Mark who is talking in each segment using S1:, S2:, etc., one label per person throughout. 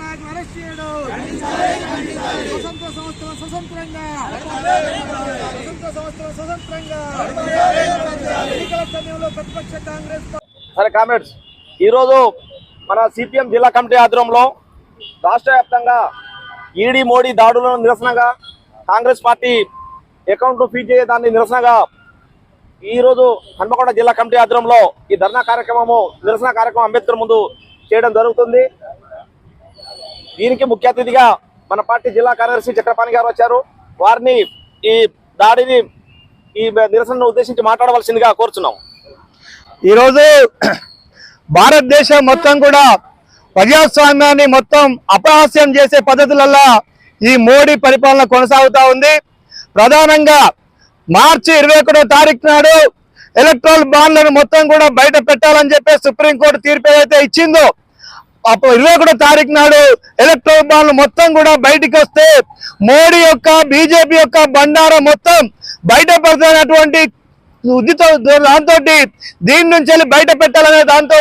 S1: నాయకులు అరెస్ట్ చేయడం. స్వతంత్ర సంస్థలు స్వతంత్రంగా. స్వతంత్ర సంస్థలు స్వతంత్రంగా. ఎన్నికల సమయంలో ప్రతిపక్ష కాంగ్రెస్
S2: సరే కామెంట్స్ ఈరోజు మన సిపిఎం జిల్లా కమిటీ ఆధ్వర్యంలో రాష్ట్ర వ్యాప్తంగా ఈడీ మోడీ దాడులను నిరసనగా కాంగ్రెస్ పార్టీ అకౌంట్ ఫీజ్ చేసే దాన్ని నిరసనగా ఈరోజు హన్మకొండ జిల్లా కమిటీ ఆధ్వర్యంలో ఈ ధర్నా కార్యక్రమము నిరసన కార్యక్రమం అంబేద్కర్ ముందు చేయడం జరుగుతుంది. దీనికి ముఖ్య అతిథిగా మన పార్టీ జిల్లా కార్యదర్శి చక్రపాణి గారు వచ్చారు. వారిని ఈ దాడిని ఈ నిరసనను ఉద్దేశించి మాట్లాడవలసిందిగా కోరుచున్నాం
S3: ఈరోజు భారతదేశం మొత్తం కూడా ప్రజాస్వామ్యాన్ని మొత్తం అపహాస్యం చేసే పద్ధతులల్లో ఈ మోడీ పరిపాలన కొనసాగుతూ ఉంది. ప్రధానంగా మార్చి ఇరవై ఒకటో తారీఖు నాడు ఎలక్ట్రల్ బాండ్లను మొత్తం కూడా బయట పెట్టాలని చెప్పి సుప్రీంకోర్టు తీర్పు ఏదైతే ఇచ్చిందో ఇరవై ఒకటో తారీఖు నాడు ఎలక్ట్రల్ బాండ్లు మొత్తం కూడా బయటికి వస్తే మోడీ యొక్క బీజేపీ యొక్క బండారం మొత్తం బయటపడుతున్నటువంటి ఉద్దితో దాంతో దీని నుంచి వెళ్ళి బయట పెట్టాలనే దాంతో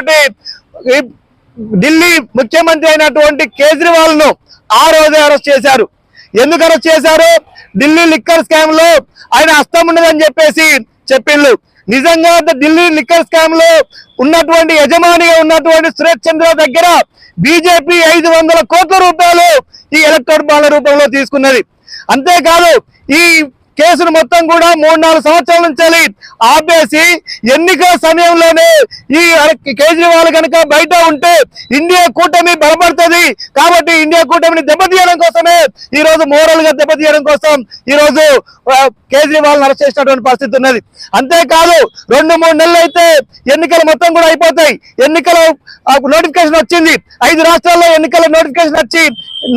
S3: ఢిల్లీ ముఖ్యమంత్రి అయినటువంటి కేజ్రీవాల్ను ఆ రోజే అరెస్ట్ చేశారు. ఎందుకు అరెస్ట్ చేశారు? ఢిల్లీ లిక్కర్ స్కామ్లో ఆయన హస్తం ఉన్నదని చెప్పేసి చెప్పిండ్రు నిజంగా ఢిల్లీ లిక్కర్ స్కామ్లో ఉన్నటువంటి యజమానిగా ఉన్నటువంటి సురేష్ చంద్ర దగ్గర బీజేపీ ఐదు వందల కోట్ల రూపాయలు ఈ ఎలక్ట్రాన్ బాండ్ల రూపంలో తీసుకున్నది. అంతేకాదు ఈ కేసును మొత్తం కూడా మూడు నాలుగు సంవత్సరాల నుంచి ఆపేసి ఎన్నికల సమయంలోనే ఈ కేజ్రీవాల్ కనుక బయట ఉంటే ఇండియా కూటమి బలపడుతుంది. కాబట్టి ఇండియా కూటమిని దెబ్బతీయడం కోసమే ఈ రోజు మోరల్గా దెబ్బతీయడం కోసం ఈ రోజు కేజ్రీవాల్ అరెస్ట్ చేసినటువంటి పరిస్థితి ఉన్నది. అంతేకాదు రెండు మూడు నెలలు అయితే ఎన్నికలు మొత్తం కూడా అయిపోతాయి. ఎన్నికల నోటిఫికేషన్ వచ్చింది. ఐదు రాష్ట్రాల్లో ఎన్నికల నోటిఫికేషన్ వచ్చి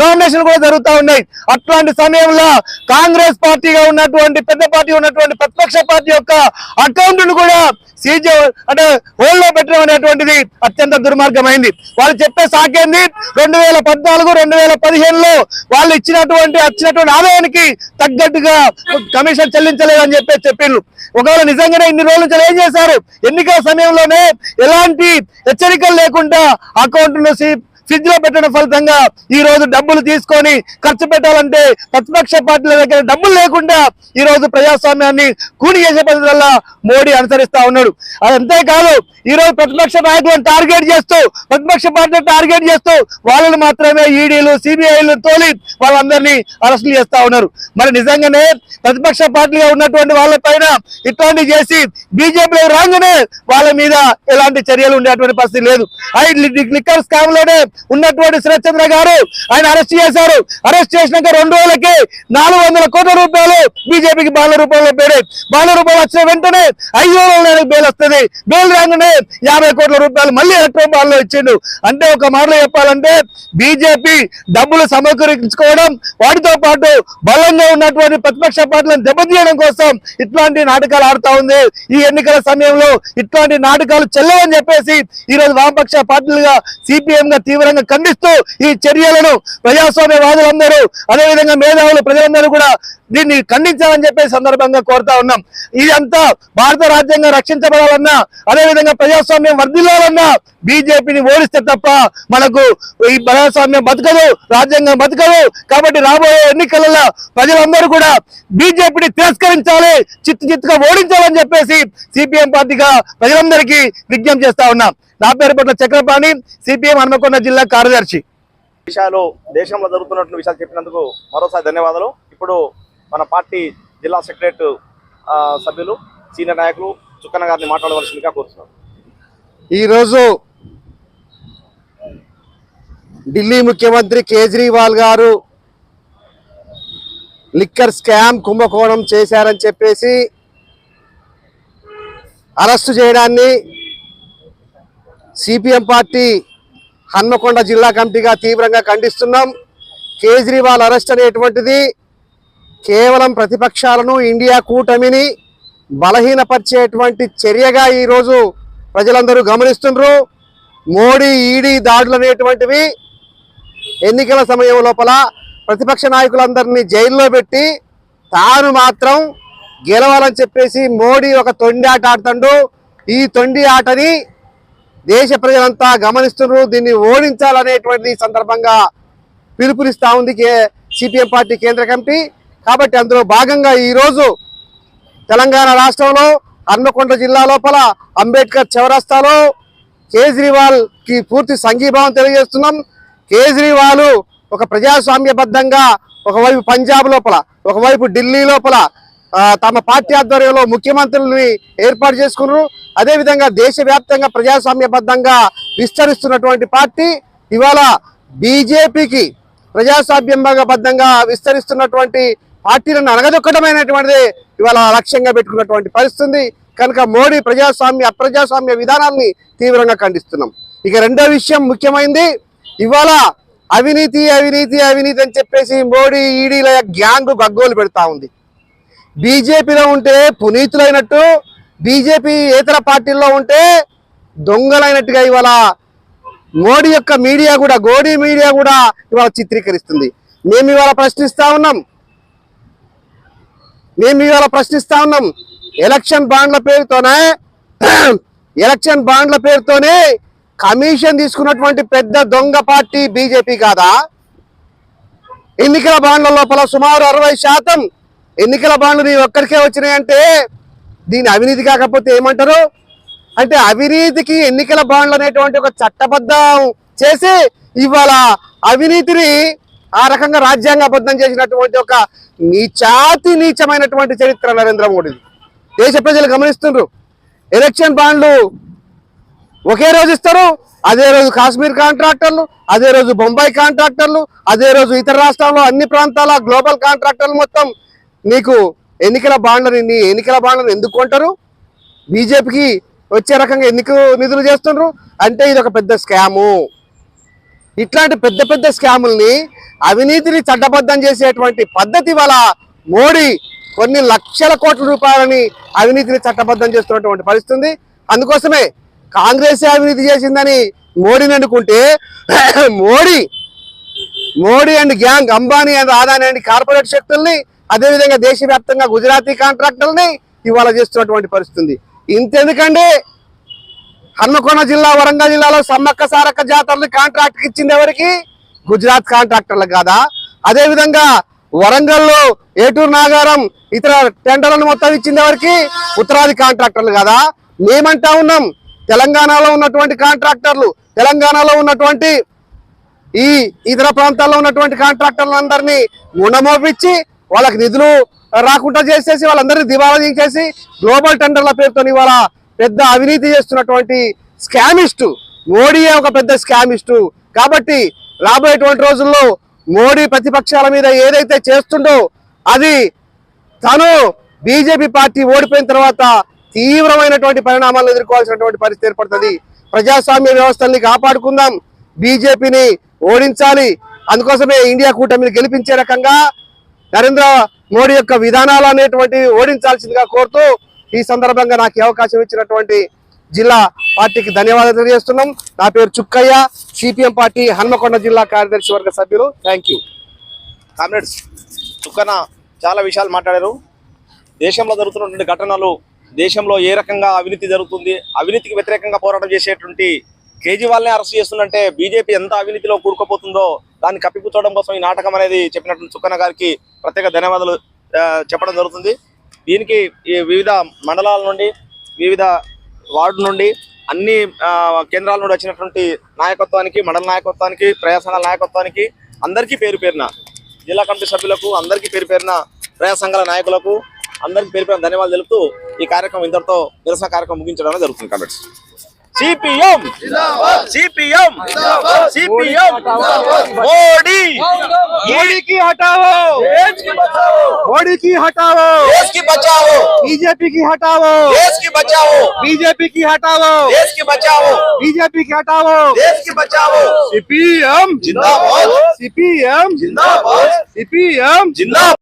S3: నామినేషన్ కూడా జరుగుతూ ఉన్నాయి. అట్లాంటి సమయంలో కాంగ్రెస్ పార్టీగా ఉన్నటువంటి పెద్ద పార్టీ ఉన్నటువంటి ప్రతిపక్ష పార్టీ యొక్క అకౌంట్ను కూడా సీజ్ అంటే హోల్డ్లో పెట్టడం అనేటువంటిది అత్యంత దుర్మార్గమైంది. వాళ్ళు చెప్పే సాకేంది? రెండు వేల పద్నాలుగు రెండు వేల పదిహేనులో వాళ్ళు ఇచ్చినటువంటి వచ్చినటువంటి ఆదాయానికి తగ్గట్టుగా కమిషన్ చెల్లించలేదని చెప్పి చెప్పిండ్రు. ఒకవేళ నిజంగానే ఇన్ని రోజుల నుంచి ఏం చేశారు? ఎన్నికల సమయంలోనే ఎలాంటి హెచ్చరికలు లేకుండా అకౌంట్ను ఫ్రిడ్జ్లో పెట్టడం ఫలితంగా ఈ రోజు డబ్బులు తీసుకొని ఖర్చు పెట్టాలంటే ప్రతిపక్ష పార్టీల దగ్గర డబ్బులు లేకుండా ఈ రోజు ప్రజాస్వామ్యాన్ని కూడి చేసే పద్ధతి మోడీ అనుసరిస్తా ఉన్నాడు. అది అంతేకాదు ఈ రోజు ప్రతిపక్ష నాయకులను టార్గెట్ చేస్తూ ప్రతిపక్ష పార్టీని టార్గెట్ చేస్తూ వాళ్ళని మాత్రమే ఈడీలు సిబిఐలు తోలి వాళ్ళందరినీ అరెస్టులు చేస్తా ఉన్నారు. మరి నిజంగానే ప్రతిపక్ష పార్టీగా ఉన్నటువంటి వాళ్ళ పైన ఇట్లాంటివి చేసి బీజేపీలో రాగానే వాళ్ళ మీద ఎలాంటి చర్యలు ఉండేటువంటి పరిస్థితి లేదు. ఆ లిక్కర్ స్కామ్లోనే ఉన్నటువంటి సురేష్ చంద్ర గారు. ఆయన అరెస్ట్ చేశారు. అరెస్ట్ చేసినాక రెండు రోజులకి నాలుగు వందల కోట్ల రూపాయలు బీజేపీకి బాల రూపంలో పేరు బాల రూపాయలు వచ్చిన వెంటనే ఐదు రోజులు బెయిల్ వస్తుంది. బెయిల్ రాగానే యాభై కోట్ల రూపాయలు మళ్ళీ ఎలక్ట్రో బాల్లో ఇచ్చిండు. అంటే ఒక మాటలో చెప్పాలంటే బీజేపీ డబ్బులు సమకూరించుకోవడం వాటితో పాటు బలంగా ఉన్నటువంటి ప్రతిపక్ష పార్టీలను దెబ్బతీయడం కోసం ఇట్లాంటి నాటకాలు ఆడుతా ఉంది. ఈ ఎన్నికల సమయంలో ఇట్లాంటి నాటకాలు చెల్లవని చెప్పేసి ఈ రోజు వామపక్ష పార్టీలుగా సిపిఎం గా తీవ్ర తీవ్రంగా ఖండిస్తూ ఈ చర్యలను ప్రజాస్వామ్యవాదులందరూ అదేవిధంగా మేధావులు ప్రజలందరూ కూడా దీన్ని ఖండించాలని చెప్పే సందర్భంగా కోరుతా ఉన్నాం. ఇదంతా భారత రాజ్యాంగం రక్షించబడాలన్నా అదేవిధంగా ప్రజాస్వామ్యం వర్ధిల్లాలన్నా బీజేపీని ఓడిస్తే తప్ప మనకు ఈ ప్రజాస్వామ్యం బతకదు రాజ్యాంగం బతకదు. కాబట్టి రాబోయే ఎన్నికలలో ప్రజలందరూ కూడా బీజేపీని తిరస్కరించాలి చిత్తు చిత్తుగా ఓడించాలని చెప్పేసి సిపిఎం పార్టీగా ప్రజలందరికీ విజ్ఞప్తి చేస్తా ఉన్నాం. నా పేరు పట్ల చక్రపాణి సిపిఎం హనుమకొండ జిల్లా కార్యదర్శి.
S2: విషయాలు దేశంలో జరుగుతున్నట్లు విషయాలు చెప్పినందుకు మరోసారి ధన్యవాదాలు. ఇప్పుడు మన పార్టీ జిల్లా సెక్రటరీ సభ్యులు సీనియర్ నాయకులు చుక్కన్న గారిని మాట్లాడవలసిందిగా కోరుతున్నాను
S4: ఈరోజు ఢిల్లీ ముఖ్యమంత్రి కేజ్రీవాల్ గారు లిక్కర్ స్కామ్ కుంభకోణం చేశారని చెప్పేసి అరెస్టు చేయడాన్ని సిపిఎం పార్టీ హన్మకొండ జిల్లా కమిటీగా తీవ్రంగా ఖండిస్తున్నాం. కేజ్రీవాల్ అరెస్ట్ అనేటువంటిది కేవలం ప్రతిపక్షాలను ఇండియా కూటమిని బలహీనపరిచేటువంటి చర్యగా ఈరోజు ప్రజలందరూ గమనిస్తున్నారు మోడీ ఈడీ దాడులు అనేటువంటివి ఎన్నికల సమయం లోపల ప్రతిపక్ష నాయకులందరినీ జైల్లో పెట్టి తాను మాత్రం గెలవాలని చెప్పేసి మోడీ ఒక తొండి ఆట ఆడుతుండు. ఈ తొండి ఆటని దేశ ప్రజలంతా గమనిస్తున్నారు దీన్ని ఓడించాలనేటువంటి సందర్భంగా పిలుపునిస్తూ ఉంది సిపిఎం పార్టీ కేంద్ర కమిటీ. కాబట్టి అందులో భాగంగా ఈరోజు తెలంగాణ రాష్ట్రంలో హన్మకొండ జిల్లా లోపల అంబేద్కర్ చౌరస్తాలో కేజ్రీవాల్కి పూర్తి సంఘీభావం తెలియజేస్తున్నాం. కేజ్రీవాల్ ఒక ప్రజాస్వామ్యబద్ధంగా ఒకవైపు పంజాబ్ లోపల ఒకవైపు ఢిల్లీ లోపల తమ పార్టీ ఆధ్వర్యంలో ముఖ్యమంత్రుల్ని ఏర్పాటు చేసుకున్నారు. అదేవిధంగా దేశవ్యాప్తంగా ప్రజాస్వామ్యబద్ధంగా విస్తరిస్తున్నటువంటి పార్టీ ఇవాళ బీజేపీకి ప్రజాస్వామ్యబద్ధంగా విస్తరిస్తున్నటువంటి పార్టీలను అణగదొక్కడమైనటువంటిది ఇవాళ లక్ష్యంగా పెట్టుకున్నటువంటి పరిస్థితి కనుక మోడీ ప్రజాస్వామ్య అప్రజాస్వామ్య విధానాన్ని తీవ్రంగా ఖండిస్తున్నాం. ఇక రెండో విషయం ముఖ్యమైనది ఇవాళ అవినీతి అవినీతి అవినీతి అని చెప్పేసి మోడీ ఈడీల గ్యాంగ్ గగ్గోలు పెడతా ఉంది. బీజేపీలో ఉంటే పునీతులైనట్టు బీజేపీ ఇతర పార్టీల్లో ఉంటే దొంగలైనట్టుగా ఇవాళ మోడీ యొక్క మీడియా కూడా గోడీ మీడియా కూడా ఇవాళ చిత్రీకరిస్తుంది. మేము ఇవాళ ప్రశ్నిస్తా ఉన్నాం. మేము ఇవాళ ప్రశ్నిస్తా ఉన్నాం. ఎలక్షన్ బాండ్ల పేరుతోనే ఎలక్షన్ బాండ్ల పేరుతోనే కమిషన్ తీసుకున్నటువంటి పెద్ద దొంగ పార్టీ బీజేపీ కాదా? ఎన్నికల బాండ్ల లోపల సుమారు అరవై శాతం ఎన్నికల బాండ్లు నీ ఒక్కరికే వచ్చినాయంటే దీని అవినీతి కాకపోతే ఏమంటారు? అంటే అవినీతికి ఎన్నికల బాండ్లు అనేటువంటి ఒక చట్టబద్ధం చేసి ఇవాళ అవినీతిని ఆ రకంగా రాజ్యాంగబద్ధం చేసినటువంటి ఒక నీచాతి నీచమైనటువంటి చరిత్ర నరేంద్ర మోడీది దేశ ప్రజలు గమనిస్తుండ్రు. ఎలక్షన్ బాండ్లు ఒకే రోజు ఇస్తారు అదే రోజు కాశ్మీర్ కాంట్రాక్టర్లు అదే రోజు బొంబాయి కాంట్రాక్టర్లు అదే రోజు ఇతర రాష్ట్రాల్లో అన్ని ప్రాంతాల గ్లోబల్ కాంట్రాక్టర్లు మొత్తం నీకు ఎన్నికల బాండ్లని నీ ఎన్నికల బాండ్లను ఎందుకు కొంటారు? బీజేపీకి వచ్చే రకంగా ఎందుకు నిధులు చేస్తుండ్రు? అంటే ఇది ఒక పెద్ద స్కాము. ఇట్లాంటి పెద్ద పెద్ద స్కాముల్ని అవినీతిని చట్టబద్ధం చేసేటువంటి పద్ధతి వల్ల మోడీ కొన్ని లక్షల కోట్ల రూపాయలని అవినీతిని చట్టబద్ధం చేస్తున్నటువంటి పరిస్థితి అందుకోసమే కాంగ్రెస్ అవినీతి చేసిందని మోడీని అనుకుంటే Modi Modi and gang Ambani and Adani and corporate శక్తుల్ని అదేవిధంగా దేశవ్యాప్తంగా గుజరాతీ కాంట్రాక్టర్ని ఇవాళ చేస్తున్నటువంటి పరిస్థితి ఇంతెందుకంటే హన్మకొండ జిల్లా వరంగల్ జిల్లాలో సమ్మక్క సారక్క జాతరలు కాంట్రాక్ట్ ఇచ్చింది ఎవరికి? గుజరాత్ కాంట్రాక్టర్లు కాదా? అదే విధంగా వరంగల్లో ఏటూరు నాగారం ఇతర టెండర్లను మొత్తం ఇచ్చింది ఎవరికి? ఉత్తరాది కాంట్రాక్టర్లు కాదా? మేమంటా ఉన్నాం. తెలంగాణలో ఉన్నటువంటి కాంట్రాక్టర్లు తెలంగాణలో ఉన్నటువంటి ఈ ఇతర ప్రాంతాల్లో ఉన్నటువంటి కాంట్రాక్టర్లందరినీ గుణమోపించి వాళ్ళకి నిధులు రాకుండా చేసేసి వాళ్ళందరినీ దివాలా చేసి గ్లోబల్ టెండర్ల పేరుతో ఇవాళ పెద్ద అవినీతి చేస్తున్నటువంటి స్కామిస్టు. మోడీయే ఒక పెద్ద స్కామిస్టు. కాబట్టి రాబోయేటువంటి రోజుల్లో మోడీ ప్రతిపక్షాల మీద ఏదైతే చేస్తుండో అది తను బీజేపీ పార్టీ ఓడిపోయిన తర్వాత తీవ్రమైనటువంటి పరిణామాలను ఎదుర్కోవాల్సినటువంటి పరిస్థితి ఏర్పడుతుంది. ప్రజాస్వామ్య వ్యవస్థల్ని కాపాడుకుందాం. బీజేపీని ఓడించాలి. అందుకోసమే ఇండియా కూటమిని గెలిపించే రకంగా నరేంద్ర మోడీ యొక్క విధానాలు అనేటువంటివి ఓడించాల్సిందిగా కోరుతూ ఈ సందర్భంగా నాకు అవకాశం ఇచ్చినటువంటి జిల్లా పార్టీకి ధన్యవాదాలు తెలియజేస్తున్నాం. నా పేరు చుక్కయ్య సిపిఎం పార్టీ హన్మకొండ జిల్లా కార్యదర్శి వర్గ సభ్యులు. థ్యాంక్ యూ
S2: కామ్రేడ్స్ చుక్కన చాలా విషయాలు మాట్లాడారు. దేశంలో జరుగుతున్నటువంటి ఘటనలు దేశంలో ఏ రకంగా అవినీతి జరుగుతుంది అవినీతికి వ్యతిరేకంగా పోరాటం చేసేటువంటి కేజ్రీవాల్నే అరెస్ట్ చేస్తుందంటే బీజేపీ ఎంత అవినీతిలో కూరుకుపోతుందో దాన్ని కప్పిపుచ్చడం కోసం ఈ నాటకం అనేది చెప్పినటువంటి చుక్కన గారికి ప్రత్యేక ధన్యవాదాలు చెప్పడం జరుగుతుంది. దీనికి ఈ వివిధ మండలాల నుండి వివిధ వార్డు నుండి అన్ని కేంద్రాల నుండి వచ్చినటువంటి నాయకత్వానికి మండల నాయకత్వానికి ప్రజా సంఘాల నాయకత్వానికి అందరికీ పేరు పేరున జిల్లా కమిటీ సభ్యులకు అందరికీ పేరు పేరున ప్రజా సంఘాల నాయకులకు అందరికీ పేరు పేరున ధన్యవాదాలు తెలుపుతూ ఈ కార్యక్రమం ఇంతటితో నిరసన కార్యక్రమం ముగించడం జరుగుతుంది కాబట్టి. CPM CPM CPM Modi
S3: Modi కి హటావో మోడీ కి హటావో
S2: देश की बचाओ
S3: बीजेपी की हटाओ
S2: देश की बचाओ
S3: बीजेपी की हटाओ
S2: देश की बचाओ
S3: बीजेपी की हटाओ
S2: देश की बचाओ
S3: सीपीएम
S2: जिंदाबाद
S3: सीपीएम
S2: जिंदाबाद
S3: सीपीएम
S2: जिंदाबाद